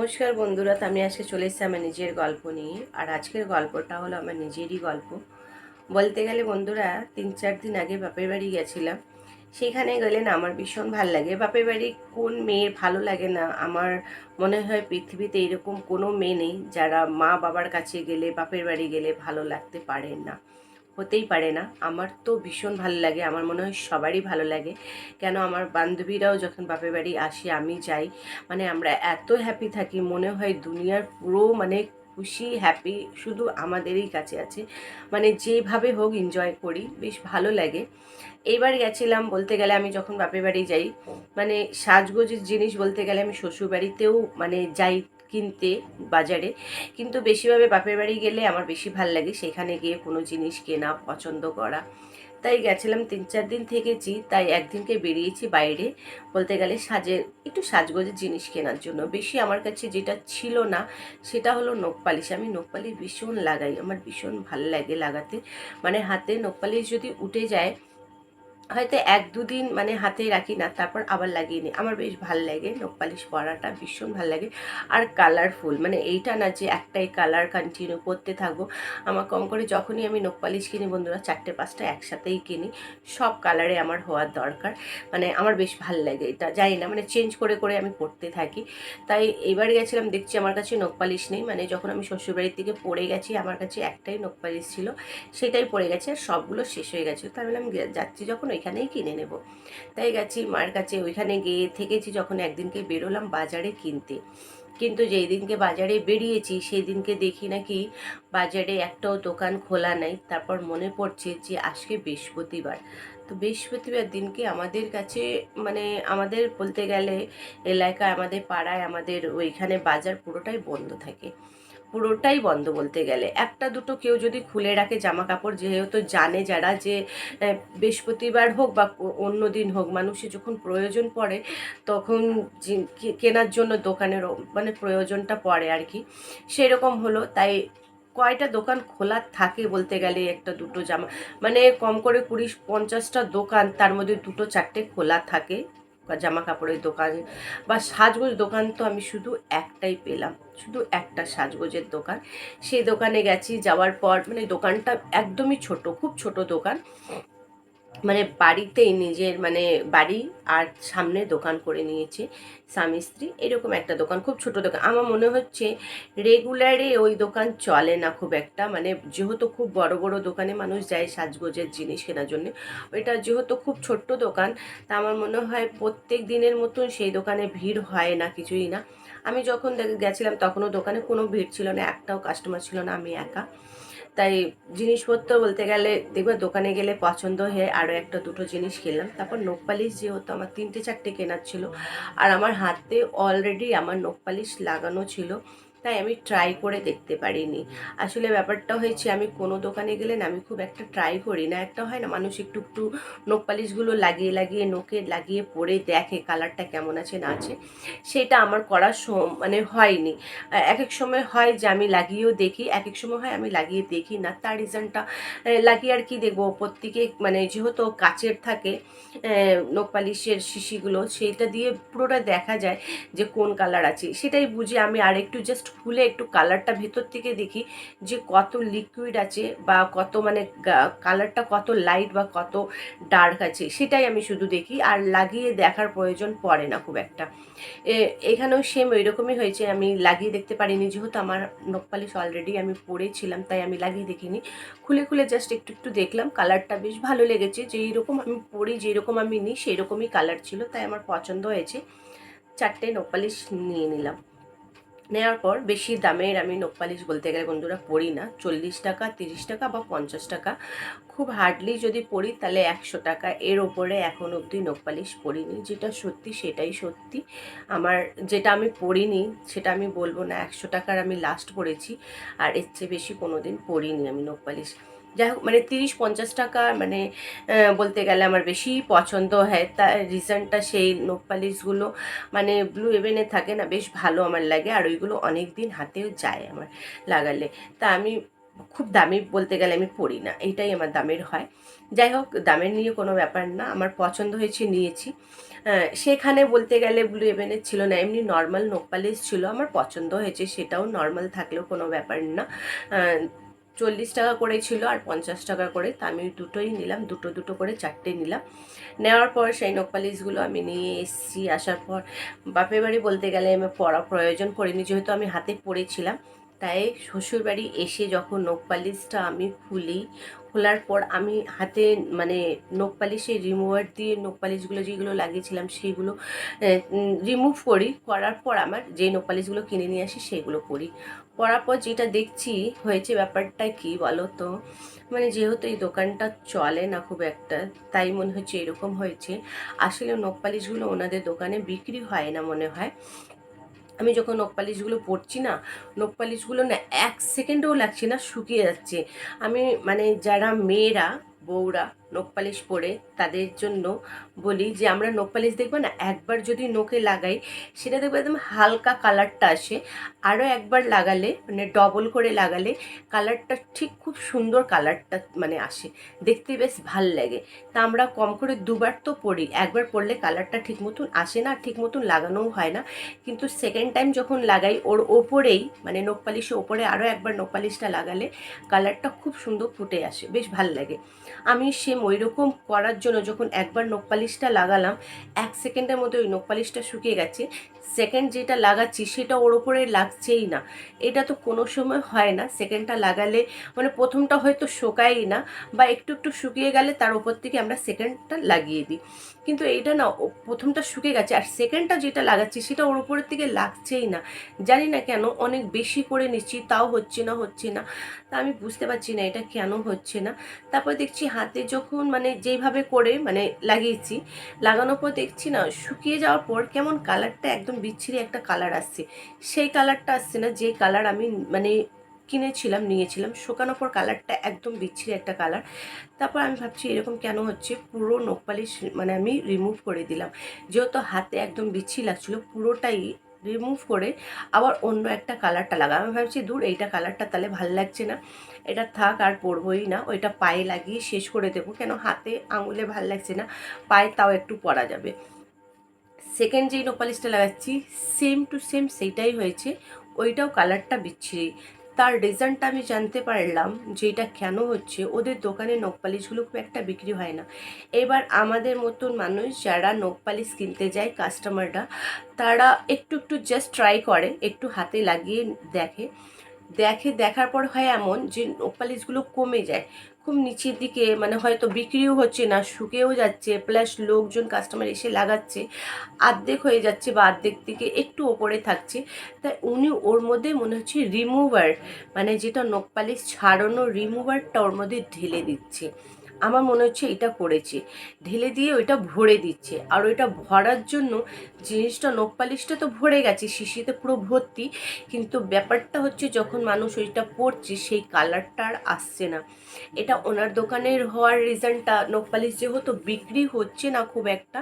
নমস্কার বন্ধুরা আমি আজকে চলে এসেছি আমার নিজের গল্প নিয়ে। আর আজকের গল্পটা হলো আমার নিজেরই গল্প। বলতে গেলে বন্ধুরা, তিন চার দিন আগে বাপের বাড়ি গেছিলাম। সেখানে গেলে না আমার ভীষণ ভালো লাগে। বাপের বাড়ি কোন মেয়ের ভালো লাগে না? আমার মনে হয় পৃথিবীতে এরকম কোনো মেয়ে নেই যারা মা বাবার কাছে গেলে, বাপের বাড়ি গেলে ভালো লাগতে পারে না। হতেই পারে না। আমার তো ভীষণ ভালো লাগে, আমার মনে হয় সবারই ভালো লাগে। কেন আমার বান্ধবীরাও যখন বাপের বাড়ি আসে, আমি যাই মানে আমরা এত হ্যাপি থাকি, মনে হয় দুনিয়ার পুরো মানে খুশি হ্যাপি শুধু আমাদেরই কাছে আছে। মানে যেভাবে হোক এনজয় করি, বেশ ভালো লাগে। এইবার গেছিলাম বলতে গেলে আমি যখন বাপের বাড়ি যাই মানে সাজগোজের জিনিস বলতে গেলে আমি শ্বশুর বাড়িতেও মানে যাই কিনতে বাজারে। কিন্তু বেশিভাবে বাপের বাড়ি গেলে আমার বেশি ভালো লাগে সেখানে গিয়ে কোনো জিনিস কেনা পছন্দ করা। তাই গেছিলাম তিন চার দিন থেকেছি, তাই একদিনকে বেরিয়েছি বাইরে। বলতে গেলে সাজের একটু সাজগোজের জিনিস কেনার জন্য। বেশি আমার কাছে যেটা ছিল না, সেটা হলো নখপালিশ আমি নখপালিশ ভীষণ লাগাই, আমার ভীষণ ভালো লাগে লাগাতে। মানে হাতে নখপালিশ যদি উঠে যায় হয়তো এক দুদিন মানে হাতে রাখি না, তারপর আবার লাগিয়ে নিই। আমার বেশ ভালো লাগে নখ পালিশ পরাটা, ভীষণ ভালো লাগে। আর কালারফুল মানে এইটা না যে একটাই কালার কন্টিনিউ করতে থাকব। আমার কম করে যখনই আমি নখ পালিশ কিনি বন্ধুরা, চারটে, পাঁচটা একসাথেই কিনি। সব কালারে আমার হওয়ার দরকার। মানে আমার বেশ ভালো লাগে এটা। জানি না মানে চেঞ্জ করে করে আমি পড়তে থাকি। তাই এবার গেছিলাম, দেখছি আমার কাছে নখ পালিশ নেই। মানে যখন আমি শ্বশুরবাড়ির থেকে পড়ে গেছি, আমার কাছে একটাই নখ পালিশ ছিল, সেটাই পড়ে গেছে আর সবগুলো শেষ হয়ে গেছে। তাই বললাম যাচ্ছি যখন ওইখানেই কিনে নেব। তাই গেছি মার কাছে। ওইখানে গিয়ে থেকেছি যখন একদিনকে বেরোলাম বাজারে কিনতে। কিন্তু যেই দিনকে বাজারে বেরিয়েছি, সেই দিনকে দেখি নাকি বাজারে একটাও দোকান খোলা নাই। তারপর মনে পড়ছে যে আজকে বৃহস্পতিবার। তো বৃহস্পতিবার দিনকে আমাদের কাছে মানে আমাদের বলতে গেলে এলাকায়, আমাদের পাড়ায়, আমাদের ওইখানে বাজার পুরোটাই বন্ধ থাকে। পুরোটাই বন্ধ বলতে গেলে। একটা দুটো কেউ যদি খুলে রাখে জামা কাপড় যেহেতু জানে যারা যে বৃহস্পতিবার হোক বা অন্য দিন হোক, মানুষের যখন প্রয়োজন পড়ে, তখন কেনার জন্য দোকানের মানে প্রয়োজনটা পড়ে আর কি। সেরকম হলো, তাই কয়টা দোকান খোলা থাকে বলতে গেলে একটা দুটো জামা মানে কম করে কুড়ি পঞ্চাশটা দোকান, তার মধ্যে দুটো চারটে খোলা থাকে। জামা কাপড়ের দোকান বা সাজগোজ দোকান তো আমি শুধু একটাই পেলাম, শুধু একটা সাজগোজের দোকান। সেই দোকানে গেছি, যাওয়ার পর মানে দোকানটা একদমই ছোট, খুব ছোট দোকান। মানে বাড়িতেই নিজের মানে বাড়ি আর সামনে দোকান করে নিয়েছে স্বামী স্ত্রী, এরকম একটা দোকান, খুব ছোট দোকান। আমার মনে হচ্ছে রেগুলারে ওই দোকান চলে না খুব একটা। মানে যেহেতু খুব বড় বড় দোকানে মানুষ যায় সাজগোজের জিনিস কেনার জন্য। ওইটা যেহেতু খুব ছোট্ট দোকান, তা আমার মনে হয় প্রত্যেক দিনের মতন সেই দোকানে ভিড় হয় না, কিছুই না। আমি যখন গেছিলাম তখনও দোকানে কোনো ভিড় ছিল না, একটাও কাস্টমার ছিল না, আমি একা। তাই জিনিসপত্র বলতে গেলে দেখবে দোকানে গেলে পছন্দ হয়ে আরও একটা দুটো জিনিস কিনলাম। তারপর নোক পালিশ যেহেতু আমার তিনটে চারটে কেনার ছিল, আর আমার হাতে অলরেডি আমার নোক পালিশ লাগানো ছিল। তাই আমি ট্রাই করে দেখতে পারিনি। আসলে ব্যাপারটা হয়েছে, আমি কোনো দোকানে গেলে না, আমি খুব একটা ট্রাই করি না। একটা হয় না, মানুষ একটু একটু নোক পালিশগুলো লাগিয়ে লাগিয়ে নোকে লাগিয়ে পরে দেখে কালারটা কেমন আছে, না আছে। সেটা আমার করার মানে হয়নি। এক এক সময় হয় যে আমি লাগিয়েও দেখি এক এক সময় হয় আমি লাগিয়ে দেখি না। তার রিজনটা লাগিয়ে আর কি দেখব? প্রত্যেকে মানে যেহেতু কাচের থাকে নোক পালিশের শিশিগুলো, সেইটা দিয়ে পুরোটা দেখা যায় যে কোন কালার আছে। সেটাই বুঝি আমি আর একটু জাস্ট খুলে একটু কালারটা ভেতর থেকে দেখি যে কত লিকুইড আছে বা কত মানে কালারটা কত লাইট বা কত ডার্ক আছে, সেটাই আমি শুধু দেখি আর লাগিয়ে দেখার প্রয়োজন পড়ে না খুব একটা। এখানেও সেম ওই রকমই হয়েছে, আমি লাগিয়ে দেখতে পারিনি যেহেতু আমার নখ পালিশ অলরেডি আমি পরেছিলাম, তাই আমি লাগিয়ে দেখিনি। খুলে খুলে জাস্ট একটু একটু দেখলাম কালারটা বেশ ভালো লেগেছে যেই রকম আমি পরি, যেরকম আমি নিই সেই রকমই কালার ছিল, তাই আমার পছন্দ হয়েছে। চারটে নখ পালিশ নিয়ে নিলাম। নেওয়ার পর বেশি দামের আমি নখ পালিশ বলতে গেলে বন্ধুরা পড়ি না। চল্লিশ টাকা, তিরিশ টাকা বা পঞ্চাশ টাকা। খুব হার্ডলি যদি পড়ি তাহলে একশো টাকা। এর ওপরে এখন অবধি নখ পালিশ পড়িনি যেটা সত্যি সেটাই সত্যি। আমার যেটা আমি পড়িনি সেটা আমি বলব না। একশো টাকার আমি লাস্ট পড়েছি। আর এর চেয়ে বেশি কোনো দিন পড়িনি আমি নখ পালিশ। যাই হোক মানে তিরিশ পঞ্চাশ টাকা মানে বলতে গেলে আমার বেশি পছন্দ হয়। তার রিজনটা সেই নখ পালিশগুলো মানে ব্লু এভেনে থাকে না, বেশ ভালো আমার লাগে। আর ওইগুলো অনেক দিন হাতেও যায় আমার লাগালে। তা আমি খুব দামি বলতে গেলে আমি পরি না, এইটাই আমার দামের হয়। যাই হোক দামের নিয়ে কোনো ব্যাপার না, আমার পছন্দ হয়েছে, নিয়েছি। সেখানে বলতে গেলে ব্লু এভেনের ছিল না, এমনি নর্মাল নোপালিশ ছিল, আমার পছন্দ হয়েছে, সেটাও নর্মাল থাকলেও কোনো ব্যাপার না। চল্লিশ টাকা করে ছিল আর পঞ্চাশ টাকা করে, তা আমি দুটোই নিলাম, দুটো দুটো করে চারটে নিলাম। নেওয়ার পর সেই নোপালিশগুলো আমি নিয়ে এসেছি, আসার পর বাপের বাড়ি বলতে গেলে আমি পড়া প্রয়োজন পড়িনি যেহেতু আমি হাতে পড়েছিলাম। তাই শ্বশুরবাড়ি এসে যখন নখ পালিশটা আমি খুলি, খোলার পর আমি হাতে মানে নখ পালিশে রিমুভার দিয়ে নখ পালিশগুলো যেগুলো লাগিয়েছিলাম সেইগুলো রিমুভ করি, করার পর আমার যে নখ পালিশগুলো কিনে নিয়ে আসি সেগুলো করি। করার পর যেটা দেখছি হয়েছে ব্যাপারটা কি বলো তো মানে যেহেতু এই দোকানটা চলে না খুব একটা, তাই মনে হচ্ছে এরকম হয়েছে। আসলে নখ পালিশগুলো ওনাদের দোকানে বিক্রি হয় না মনে হয়। আমি যখন নখ পালিশগুলো না, নখ পালিশগুলো না এক সেকেন্ডও লাগছে না শুকিয়ে যাচ্ছে। আমি মানে যারা মেয়েরা, বউরা নখ পালিশ পরে তাদের জন্য বলি যে আমরা নখ পালিশ দেখব না, একবার যদি নোকে লাগাই সেটা দেখব একদম হালকা কালারটা আসে আরও একবার লাগালে মানে ডবল করে লাগালে কালারটা ঠিক খুব সুন্দর কালারটা মানে আসে, দেখতে বেশ ভালো লাগে। তা আমরা কম করে দুবার তো পড়ি একবার পরলে কালারটা ঠিক মতন আসে না, ঠিক মতন লাগানোও হয় না। কিন্তু সেকেন্ড টাইম যখন লাগাই, ওর ওপরেই মানে নখ পালিশের ওপরে আরও একবার নখ পালিশটা লাগালে কালারটা খুব সুন্দর ফুটে আসে, বেশ ভালো লাগে। আমি সেম ওই রকম করার জন্য যখন একবার নখ পালিশটা লাগালাম, এক সেকেন্ডের মধ্যে ওই নখ পালিশটা শুকিয়ে গেছে। সেকেন্ড যেটা লাগাচ্ছি সেটা ওর ওপরে লাগছেই না। এটা তো কোনো সময় হয় না, সেকেন্ডটা লাগালে মানে প্রথমটা হয়তো শোকায়ই না বা একটু একটু শুকিয়ে গেলে তার উপর থেকে আমরা সেকেন্ডটা লাগিয়ে দিই। কিন্তু এইটা না প্রথমটা শুকিয়ে গেছে আর সেকেন্ডটা যেটা লাগাচ্ছি সেটা ওর উপরের থেকে লাগছেই না। জানি না কেন অনেক বেশি করে নিচ্ছি, তাও হচ্ছে না হচ্ছে না। তা আমি বুঝতে পারছি না এটা কেন হচ্ছে না। তারপর দেখছি হাতে যখন মানে যেইভাবে করে মানে লাগিয়েছি, লাগানোর পর দেখছি না, শুকিয়ে যাওয়ার পর কেমন কালারটা একদম বিচ্ছিরি একটা কালার আসছে। সেই কালারটা আসছে না, যে কালার আমি মানে কিনেছিলাম, নিয়েছিলাম, শুকানোর পর কালারটা একদম বিচ্ছিরি একটা কালার। তারপর আমি ভাবছি এরকম কেন হচ্ছে? পুরো নখ পালিশ মানে আমি রিমুভ করে দিলাম। যেহেতু হাতে একদম বিচ্ছিরি লাগছিল, পুরোটাই রিমুভ করে আবার অন্য একটা কালারটা লাগা আমি ভাবছি, দূর, এইটা কালারটা তাহলে ভালো লাগছে না। এটা থাক, আর পরবই না। ওইটা পায়ে লাগিয়ে শেষ করে দেবো। কেন? হাতে আঙুলে ভালো লাগছে না। পায়ে তাও একটু পরা যাবে। সেকেন্ড যেই নোপালিশটা লাগাচ্ছি সেম টু সেম সেইটাই হয়েছে। ওইটাও কালারটা বিচ্ছিরি। তার রিজনটা আমি জানতে পারলাম যে এটা কেন হচ্ছে, ওদের দোকানে নখপালিশগুলো খুব একটা বিক্রি হয় না। এবার আমাদের মতন মানুষ যারা নখ পালিশ কিনতে যায় কাস্টমাররা, তারা একটু একটু জাস্ট ট্রাই করে, একটু হাতে লাগিয়ে দেখে। দেখে, দেখার পর হয় এমন যে নখ পালিশগুলো কমে যায়। খুব নিচের দিকে মানে হয়তো বিক্রিও হচ্ছে না, শুকেও যাচ্ছে প্লাস লোকজন কাস্টমার এসে লাগাচ্ছে, আর্ধেক হয়ে যাচ্ছে বা আর্ধেক দিকে একটু ওপরে থাকছে। তাই উনি ওর মধ্যে মনে হচ্ছে রিমুভার মানে যেটা নখ পালিশ ছাড়ানো রিমুভারটা ওর মধ্যে ঢেলে দিচ্ছে। আমার মনে হচ্ছে এটা করেছে। ঢেলে দিয়ে ওইটা ভরে দিচ্ছে। আর ওইটা ভরার জন্য জিনিসটা নখ পালিশটা তো ভরে গেছে, শিশিতে পুরো ভর্তি। কিন্তু ব্যাপারটা হচ্ছে যখন মানুষ ওইটা পরছে, সেই কালারটা আর আসছে না। এটা ওনার দোকানের হওয়ার রিজনটা নখ পালিশ যেহেতু বিক্রি হচ্ছে না খুব একটা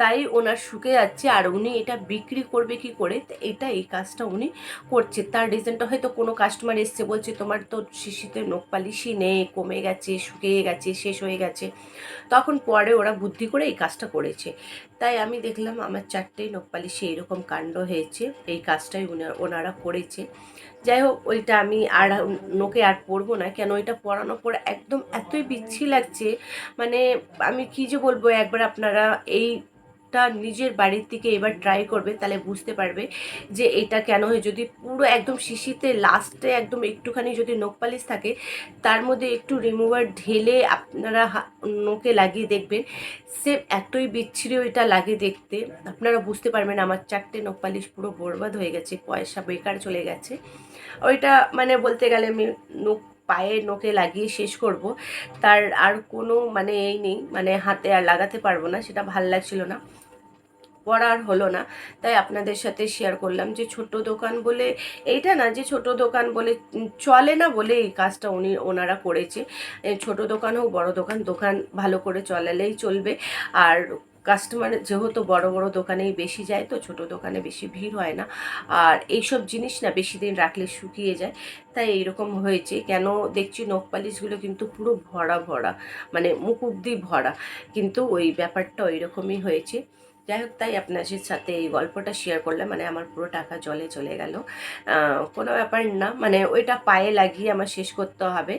তাই ওনার শুকে যাচ্ছে আর উনি এটা বিক্রি করবে কি করে? এটা এই কাজটা উনি করছে। তার রিজনটা হয়তো কোনো কাস্টমার এসছে, বলছে তোমার তো শিশিতে নখ পালিশই নেই, কমে গেছে, শুকিয়ে গেছে, শেষ হয়ে গেছে। তখন পরে ওরা বুদ্ধি করে এই কাজটা করেছে। তাই আমি দেখলাম আমার চারটেই নখ পালিশে এরকম কাণ্ড হয়েছে। এই কাজটাই ওনারা করেছে। যাই হোক, ওইটা আমি আর নোকে আর পরবো না। কেন ওইটা পরানোর পর একদম এতই বিচ্ছি লাগছে মানে আমি কী যে বলব, একবার আপনারা এইটা নিজের বাড়ির থেকে এবার ট্রাই করবে, তাহলে বুঝতে পারবে যে এটা কেন হয়। যদি পুরো একদম শিশিতে লাস্টে একদম একটুখানি যদি নখ পালিশ থাকে, তার মধ্যে একটু রিমুভার ঢেলে আপনারা নোকে লাগিয়ে দেখবেন। সে এতই বিচ্ছিরি ওইটা লাগে দেখতে। আপনারা বুঝতে পারবেন আমার চারটে নখ পালিশ পুরো বরবাদ হয়ে গেছে, পয়সা বেকার চলে গেছে। ওইটা মানে বলতে গেলে আমি নখ পায়ে নোকে লাগিয়ে শেষ করব। তার আর কোনো মানে এই নেই মানে হাতে আর লাগাতে পারব না, সেটা ভালো লাগছিল না। পড়া আর হলো না। তাই আপনাদের সাথে শেয়ার করলাম যে ছোট দোকান বলে এইটা না, যে ছোট দোকান বলে চলে না বলে এই কাজটা উনি, ওনারা করেছে। ছোট দোকান হোক, বড় দোকান দোকান ভালো করে চলালেই চলবে। আর কাস্টমার যেহেতু বড় বড় দোকানেই বেশি যায়, তো ছোট দোকানে বেশি ভিড় হয় না। আর এইসব জিনিস না বেশি দিন রাখলে শুকিয়ে যায়। তাই এইরকম হয়েছে। কেন দেখছি নখ পালিশগুলো কিন্তু পুরো ভরা ভরা মানে মুখ অব্দি ভরা। কিন্তু ওই ব্যাপারটা ওই রকমই হয়েছে। যাই হোক, তাই আপনাদের সাথে এই গল্পটা শেয়ার করলাম মানে আমার পুরো টাকা জলে চলে গেল। কোনো ব্যাপার না মানে ওইটা পায়ে লাগিয়ে আমার শেষ করতে হবে।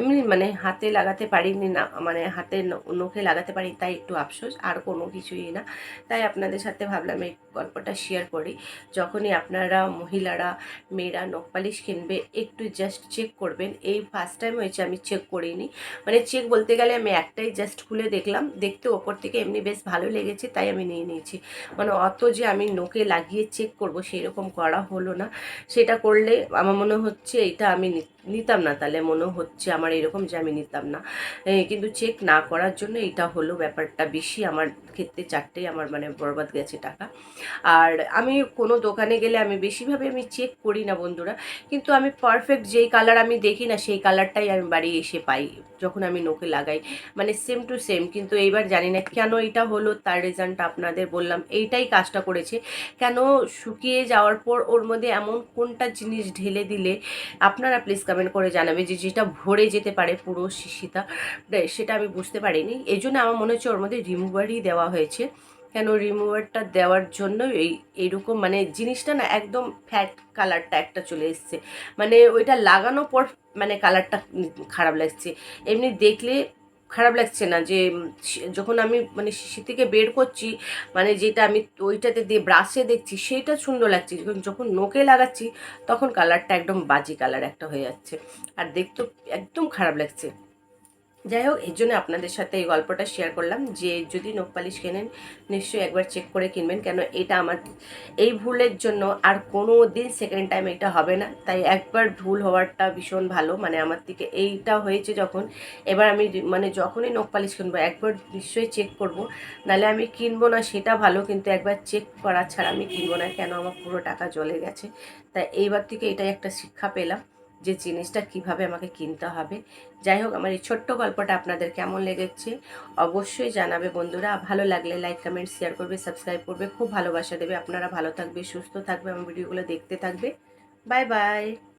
এমনি মানে হাতে লাগাতে পারিনি না মানে হাতে নখে লাগাতে পারি, তাই একটু আফসোস, আর কোনো কিছুই না। তাই আপনাদের সাথে ভাবলাম এই গল্পটা শেয়ার করি। যখনই আপনারা মহিলারা, মেয়েরা নখ পালিশ কিনবে, একটু জাস্ট চেক করবেন। এই ফার্স্ট টাইম হয়েছে, আমি চেক করিনি। মানে চেক বলতে গেলে আমি একটাই জাস্ট খুলে দেখলাম। দেখতে ওপর থেকে এমনি বেশ ভালো লেগেছে, তাই আমি নিয়ে নিয়েছি। মানে অত যে আমি নোকে লাগিয়ে চেক করব সেই রকম করা হলো না। সেটা করলে আমার মনে হচ্ছে এটা আমি নিতাম না, তাহলে মনে হচ্ছে আমার এরকম যে আমি নিতাম না। কিন্তু চেক না করার জন্য এটা হলো ব্যাপারটা বেশি। আমার ক্ষেত্রে চারটেই আমার মানে বরবাদ গেছে টাকা। আর আমি কোনো দোকানে গেলে আমি বেশিভাবে আমি চেক করি না বন্ধুরা। কিন্তু আমি পারফেক্ট যেই কালার আমি দেখি না, সেই কালারটাই আমি বাড়ি এসে পাই, যখন আমি নোকে লাগাই। মানে সেম টু সেম কিন্তু এইবার জানি না কেন এটা হলো, তার রেজাল্ট আপনাদের বললাম। এইটাই কাজটা করেছে। কেন শুকিয়ে যাওয়ার পর ওর মধ্যে এমন কোনটা জিনিস ঢেলে দিলে, আপনারা প্লিজ কমেন্ট করে জানাবে যে যেটা ভরে যেতে পারে পুরো শিশিতা। সেটা আমি বুঝতে পারিনি। এই জন্য আমার মনে হচ্ছে ওর মধ্যে রিমুভারই দেওয়া হয়েছে। কেন রিমুভারটা দেওয়ার জন্য এই, এইরকম মানে জিনিসটা না একদম ফ্যাট কালারটা একটা চলে এসছে। মানে ওইটা লাগানোর পর মানে কালারটা খারাপ লাগছে। এমনি দেখলে খারাপ লাগছে না যে যখন আমি মানে শিশি থেকে বের করছি মানে যেটা আমি ওইটাতে দিয়ে ব্রাশে দেখছি সেইটা সুন্দর লাগছে। যখন যখন নোকে লাগাচ্ছি, তখন কালারটা একদম বাজি কালার একটা হয়ে যাচ্ছে। আর দেখতে একদম খারাপ লাগছে। যাই হোক এর জন্য আপনাদের সাথে এই গল্পটা শেয়ার করলাম যে যদি নখ পালিশ কেনেন, নিশ্চয়ই একবার চেক করে কিনবেন। কেন এটা আমার, এই ভুলের জন্য আর কোনো দিন সেকেন্ড টাইম এটা হবে না। তাই একবার ভুল হওয়ারটা ভীষণ ভালো। মানে আমার থেকে এইটা হয়েছে যখন, এবার আমি মানে যখনই নখ পালিশ কিনবো, একবার নিশ্চয়ই চেক করব। নাহলে আমি কিনবো না, সেটা ভালো, কিন্তু একবার চেক করা ছাড়া আমি কিনবো না। কেন? আমার পুরো টাকা জলে গেছে। তাই এইবার থেকে এটাই একটা শিক্ষা পেলাম। যে জিনিসটা কীভাবে আমাকে কিনতে হবে। যাই হোক, আমার এই ছোট্ট গল্পটা আপনাদের কেমন লেগেছে অবশ্যই জানাবে বন্ধুরা। ভালো লাগলে লাইক কমেন্ট শেয়ার করবে সাবস্ক্রাইব করবে। খুব ভালোবাসা দেবে। আপনারা ভালো থাকবে, সুস্থ থাকবে, আমার ভিডিওগুলো দেখতে থাকবে। Bye bye